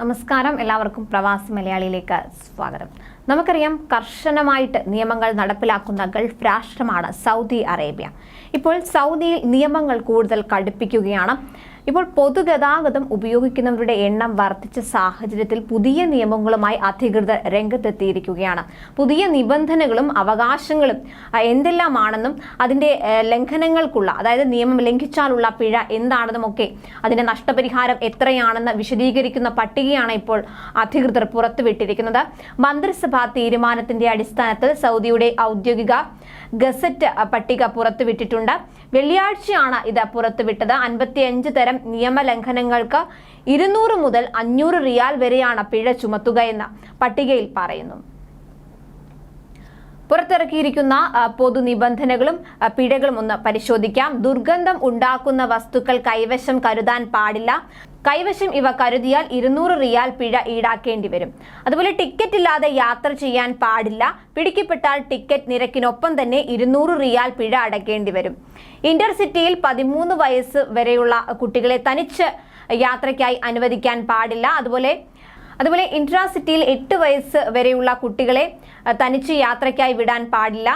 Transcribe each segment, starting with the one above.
നമസ്കാരം. എല്ലാവർക്കും പ്രവാസി മലയാളിയിലേക്ക് സ്വാഗതം. നമുക്കറിയാം കർശനമായിട്ട് നിയമങ്ങൾ നടപ്പിലാക്കുന്ന ഗൾഫ് രാഷ്ട്രമാണ് സൗദി അറേബ്യ. ഇപ്പോൾ സൗദിയിൽ നിയമങ്ങൾ കൂടുതൽ കടുപ്പിക്കുകയാണ്. ഇപ്പോൾ പൊതുഗതാഗതം ഉപയോഗിക്കുന്നവരുടെ എണ്ണം വർദ്ധിച്ച സാഹചര്യത്തിൽ പുതിയ നിയമങ്ങളുമായി അധികൃതർ രംഗത്തെത്തിയിരിക്കുകയാണ്. പുതിയ നിബന്ധനകളും അവകാശങ്ങളും എന്തെല്ലാമാണെന്നും അതിന്റെ ലംഘനങ്ങൾക്കുള്ള അതായത് നിയമം ലംഘിച്ചാലുള്ള പിഴ എന്താണെന്നുമൊക്കെ അതിന്റെ നഷ്ടപരിഹാരം എത്രയാണെന്ന് വിശദീകരിക്കുന്ന പട്ടികയാണ് ഇപ്പോൾ അധികൃതർ പുറത്തുവിട്ടിരിക്കുന്നത്. മന്ത്രിസഭാ തീരുമാനത്തിന്റെ അടിസ്ഥാനത്തിൽ സൗദിയുടെ ഔദ്യോഗിക ഗസറ്റ് പട്ടിക പുറത്തുവിട്ടിട്ടുണ്ട്. വെള്ളിയാഴ്ചയാണ് ഇത് പുറത്തുവിട്ടത്. അൻപത്തിയഞ്ച് തരം നിയമലംഘനങ്ങൾക്ക് ഇരുന്നൂറ് മുതൽ അഞ്ഞൂറ് റിയാൽ വരെയാണ് പിഴ ചുമത്തുകയെന്ന് പട്ടികയിൽ പറയുന്നു. പുറത്തിറക്കിയിരിക്കുന്ന പൊതു നിബന്ധനകളും പിഴകളും ഒന്ന് പരിശോധിക്കാം. ദുർഗന്ധം ഉണ്ടാക്കുന്ന വസ്തുക്കൾ കൈവശം കരുതാൻ പാടില്ല. കൈവശം ഇവ കരുതിയാൽ ഇരുന്നൂറ് റിയാൽ പിഴ ഈടാക്കേണ്ടി വരും. അതുപോലെ ടിക്കറ്റ് ഇല്ലാതെ യാത്ര ചെയ്യാൻ പാടില്ല. പിടിക്കപ്പെട്ടാൽ ടിക്കറ്റ് നിരക്കിനൊപ്പം തന്നെ ഇരുന്നൂറ് റിയാൽ പിഴ അടയ്ക്കേണ്ടി വരും. ഇന്റർസിറ്റിയിൽ പതിമൂന്ന് വയസ്സ് വരെയുള്ള കുട്ടികളെ തനിച്ച് യാത്രയ്ക്കായി അനുവദിക്കാൻ പാടില്ല. അതുപോലെ അതുപോലെ ഇൻട്രാസിറ്റിയിൽ എട്ട് വയസ്സ് വരെയുള്ള കുട്ടികളെ തനിച്ച് യാത്രയ്ക്കായി വിടാൻ പാടില്ല.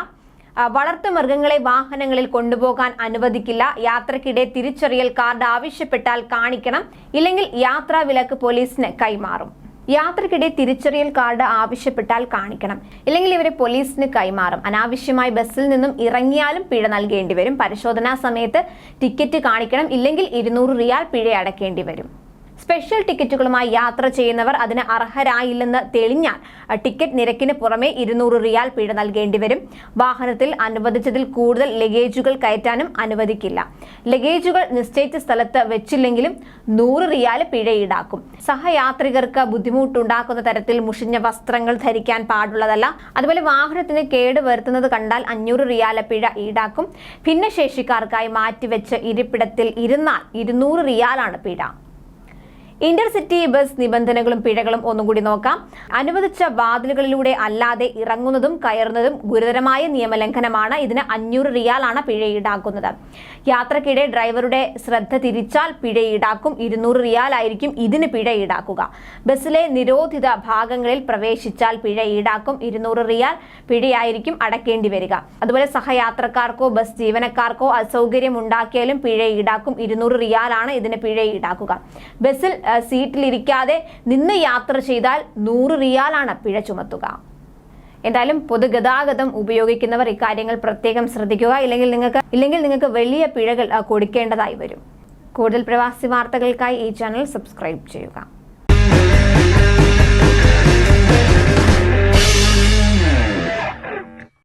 വളർത്തു മൃഗങ്ങളെ വാഹനങ്ങളിൽ കൊണ്ടുപോകാൻ അനുവദിക്കില്ല. യാത്രക്കിടെ തിരിച്ചറിയൽ കാർഡ് ആവശ്യപ്പെട്ടാൽ കാണിക്കണം. ഇല്ലെങ്കിൽ യാത്രാ വിലക്ക് പോലീസിന് കൈമാറും. യാത്രക്കിടെ തിരിച്ചറിയൽ കാർഡ് ആവശ്യപ്പെട്ടാൽ കാണിക്കണം. ഇല്ലെങ്കിൽ ഇവരെ പോലീസിന് കൈമാറും. അനാവശ്യമായി ബസ്സിൽ നിന്നും ഇറങ്ങിയാലും പിഴ നൽകേണ്ടി വരും. പരിശോധനാ സമയത്ത് ടിക്കറ്റ് കാണിക്കണം. ഇല്ലെങ്കിൽ ഇരുന്നൂറ് റിയാൽ പിഴ അടക്കേണ്ടി വരും. സ്പെഷ്യൽ ടിക്കറ്റുകളുമായി യാത്ര ചെയ്യുന്നവർ അതിന് അർഹരായില്ലെന്ന് തെളിഞ്ഞാൽ ടിക്കറ്റ് നിരക്കിന് പുറമെ ഇരുന്നൂറ് റിയാൽ പിഴ നൽകേണ്ടി വരും. വാഹനത്തിൽ അനുവദിച്ചതിൽ കൂടുതൽ ലഗേജുകൾ കയറ്റാനും അനുവദിക്കില്ല. ലഗേജുകൾ നിശ്ചയിച്ച സ്ഥലത്ത് വെച്ചില്ലെങ്കിലും നൂറ് റിയാൽ പിഴ ഈടാക്കും. സഹയാത്രികർക്ക് ബുദ്ധിമുട്ടുണ്ടാക്കുന്ന തരത്തിൽ മുഷിഞ്ഞ വസ്ത്രങ്ങൾ ധരിക്കാൻ പാടുള്ളതല്ല. അതുപോലെ വാഹനത്തിന് കേട് വരുത്തുന്നത് കണ്ടാൽ അഞ്ഞൂറ് റിയാല പിഴ ഈടാക്കും. ഭിന്നശേഷിക്കാർക്കായി മാറ്റിവെച്ച് ഇരിപ്പിടത്തിൽ ഇരുന്നാൽ ഇരുന്നൂറ് റിയാലാണ് പിഴ. ഇന്റർസിറ്റി ബസ് നിബന്ധനകളും പിഴകളും ഒന്നും കൂടി നോക്കാം. അനുവദിച്ച വാതിലുകളിലൂടെ അല്ലാതെ ഇറങ്ങുന്നതും കയറുന്നതും ഗുരുതരമായ നിയമലംഘനമാണ്. ഇതിന് അഞ്ഞൂറ് റിയാലാണ് പിഴ ഈടാക്കുന്നത്. യാത്രക്കിടെ ഡ്രൈവറുടെ ശ്രദ്ധ തിരിച്ചാൽ പിഴ ഈടാക്കും. ഇരുന്നൂറ് റിയാലായിരിക്കും ഇതിന് പിഴ ഈടാക്കുക. ബസ്സിലെ നിരോധിത ഭാഗങ്ങളിൽ പ്രവേശിച്ചാൽ പിഴ ഈടാക്കും. ഇരുന്നൂറ് റിയാൽ പിഴയായിരിക്കും അടക്കേണ്ടി വരിക. അതുപോലെ സഹയാത്രക്കാർക്കോ ബസ് ജീവനക്കാർക്കോ അസൗകര്യം ഉണ്ടാക്കിയാലും പിഴ ഈടാക്കും. ഇരുന്നൂറ് റിയാലാണ് ഇതിന് പിഴ ഈടാക്കുക. ബസ്സിൽ സീറ്റിലിരിക്കാതെ നിന്ന് യാത്ര ചെയ്താൽ നൂറ് റിയാലാണ് പിഴ ചുമത്തുക. എന്തായാലും പൊതുഗതാഗതം ഉപയോഗിക്കുന്നവർ ഇക്കാര്യങ്ങൾ പ്രത്യേകം ശ്രദ്ധിക്കുക. ഇല്ലെങ്കിൽ നിങ്ങൾക്ക് ഇല്ലെങ്കിൽ നിങ്ങൾക്ക് വലിയ പിഴകൾ കൊടുക്കേണ്ടതായി വരും. കൂടുതൽ പ്രവാസി വാർത്തകൾക്കായി ഈ ചാനൽ സബ്സ്ക്രൈബ് ചെയ്യുക.